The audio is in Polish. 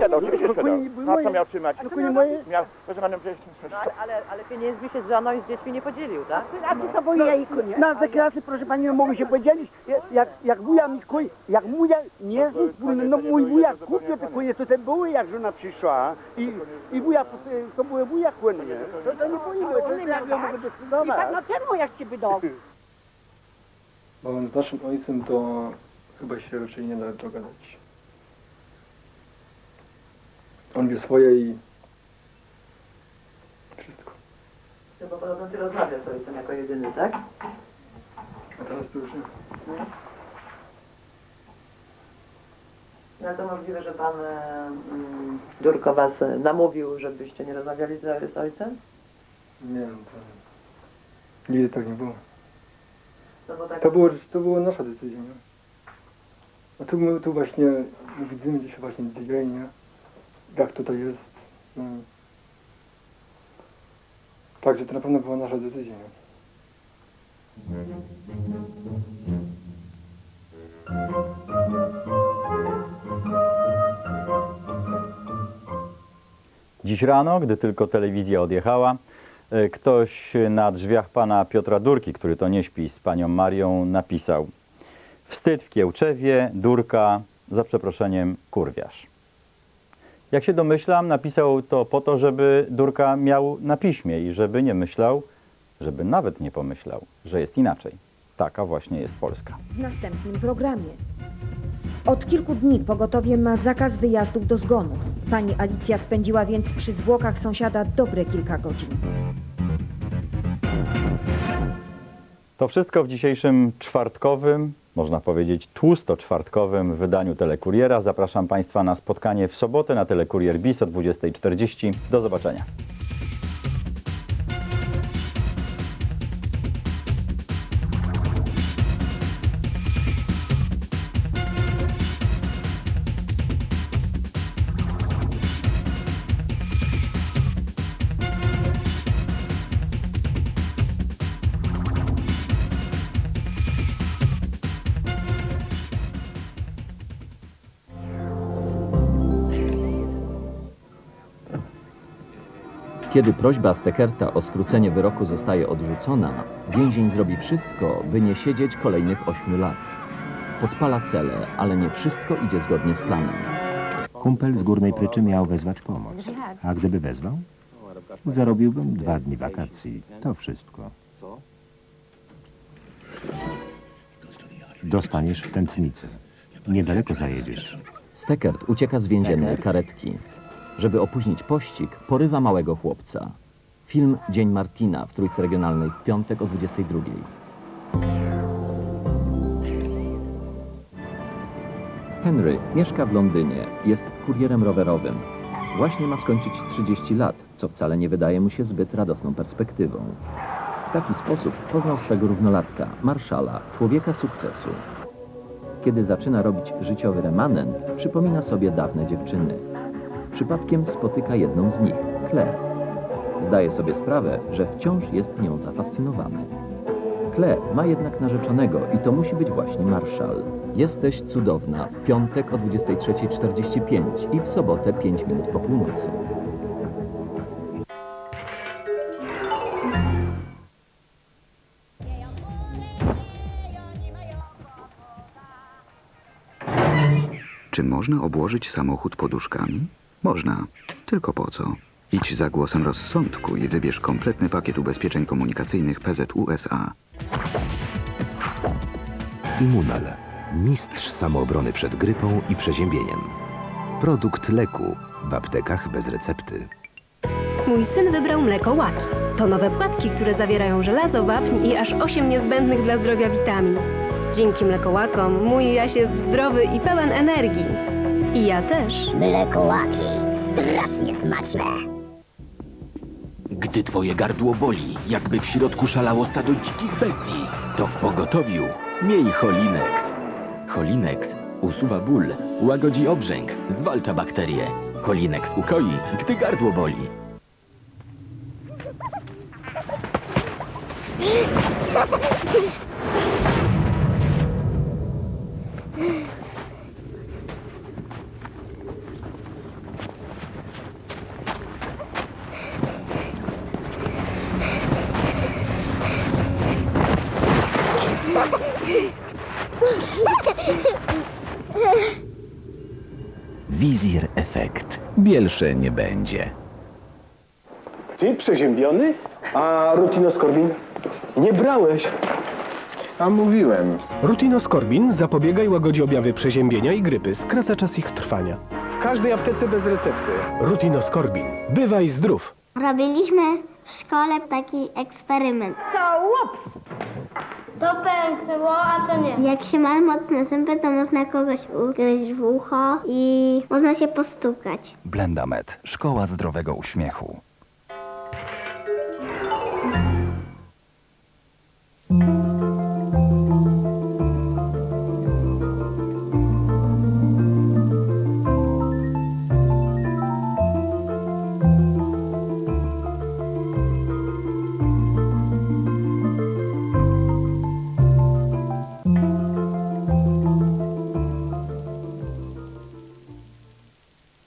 Sprzedał, oczywiście No, sprzedał. konie były No a co moje. miał trzymać? Moje? Miał, proszę panią, przecież... No, ale, ale, ale pieniędzmi się z żoną i z dziećmi nie podzielił, tak? A ty to bo ja i konie. Na deklarację, proszę pani, nie mogę się podzielić. Jak, jak wuja mi kuj, jak wuja nie jest wspólny, no mój wuja kupił te konie, to te były jak żona przyszła i, i wuja, to były wuja konie. To, to nie boimy, to jak ja mogę I decydować. tak, no czemu jak ci wydał? Bo z naszym ojcem to chyba się raczej nie da dogadać. On wie swoje i wszystko. No bo podobno ty rozmawiasz z ojcem jako jedyny, tak? A teraz to już nie. No to możliwe, że pan mm, Durko was namówił, żebyście nie rozmawiali z, z ojcem? Nie wiem, to... Nigdy tak nie było. No bo tak... To było, to była nasza decyzja, nie? A tu my tu właśnie widzimy, gdzie się właśnie dzieje, nie? Jak tutaj jest. No. Także to na pewno była nasza decyzja? Dziś rano, gdy tylko telewizja odjechała, e, ktoś na drzwiach pana Piotra Durki, który to nie śpi z panią Marią, napisał Wstyd w Kiełczewie, Durka, za przeproszeniem, kurwiarz. Jak się domyślam, napisał to po to, żeby Durka miał na piśmie i żeby nie myślał, żeby nawet nie pomyślał, że jest inaczej. Taka właśnie jest Polska. w następnym programie. Od kilku dni pogotowie ma zakaz wyjazdów do zgonów. Pani Alicja spędziła więc przy zwłokach sąsiada dobre kilka godzin. To wszystko w dzisiejszym czwartkowym, można powiedzieć tłusto-czwartkowym wydaniu Telekuriera. Zapraszam Państwa na spotkanie w sobotę na Telekurier BIS o 20.40. Do zobaczenia. Kiedy prośba Stekerta o skrócenie wyroku zostaje odrzucona, więzień zrobi wszystko, by nie siedzieć kolejnych ośmiu lat. Podpala cele, ale nie wszystko idzie zgodnie z planem. Kumpel z Górnej Pryczy miał wezwać pomoc. A gdyby wezwał? Zarobiłbym dwa dni wakacji. To wszystko. Dostaniesz w tętnicę. Niedaleko zajedziesz. Stekert ucieka z więziennej karetki. Żeby opóźnić pościg, porywa małego chłopca. Film Dzień Martina w Trójce Regionalnej w piątek o 22. Henry mieszka w Londynie, jest kurierem rowerowym. Właśnie ma skończyć 30 lat, co wcale nie wydaje mu się zbyt radosną perspektywą. W taki sposób poznał swego równolatka, Marszala, człowieka sukcesu. Kiedy zaczyna robić życiowy remanent, przypomina sobie dawne dziewczyny. Przypadkiem spotyka jedną z nich, Claire. Zdaje sobie sprawę, że wciąż jest nią zafascynowany. Claire ma jednak narzeczonego i to musi być właśnie Marszal. Jesteś cudowna piątek o 23.45 i w sobotę 5 minut po północy. Czy można obłożyć samochód poduszkami? Można. Tylko po co? Idź za głosem rozsądku i wybierz kompletny pakiet ubezpieczeń komunikacyjnych PZUSA. Immunal. Mistrz samoobrony przed grypą i przeziębieniem. Produkt leku w aptekach bez recepty. Mój syn wybrał mleko Łaki. To nowe płatki, które zawierają żelazo, wapń i aż 8 niezbędnych dla zdrowia witamin. Dzięki mlekołakom mój Jaś jest zdrowy i pełen energii. I ja też. Mleko łaki. Strasznie smaczne. Gdy twoje gardło boli, jakby w środku szalało stado dzikich bestii, to w pogotowiu miej Holinex. Holinex usuwa ból, łagodzi obrzęk, zwalcza bakterie. Holinex ukoi, gdy gardło boli. Wizir efekt. Bielsze nie będzie. Ty przeziębiony? A rutinoskorbin? Nie brałeś. A mówiłem. Rutinoskorbin zapobiega i łagodzi objawy przeziębienia i grypy, skraca czas ich trwania. W każdej aptece bez recepty. Rutinoskorbin. Bywaj zdrów. Robiliśmy w szkole taki eksperyment. To łup! To pęknęło, a to nie. Jak się ma mocne zęby, to można kogoś ugryźć w ucho i można się postukać. Blendamet. Szkoła zdrowego uśmiechu.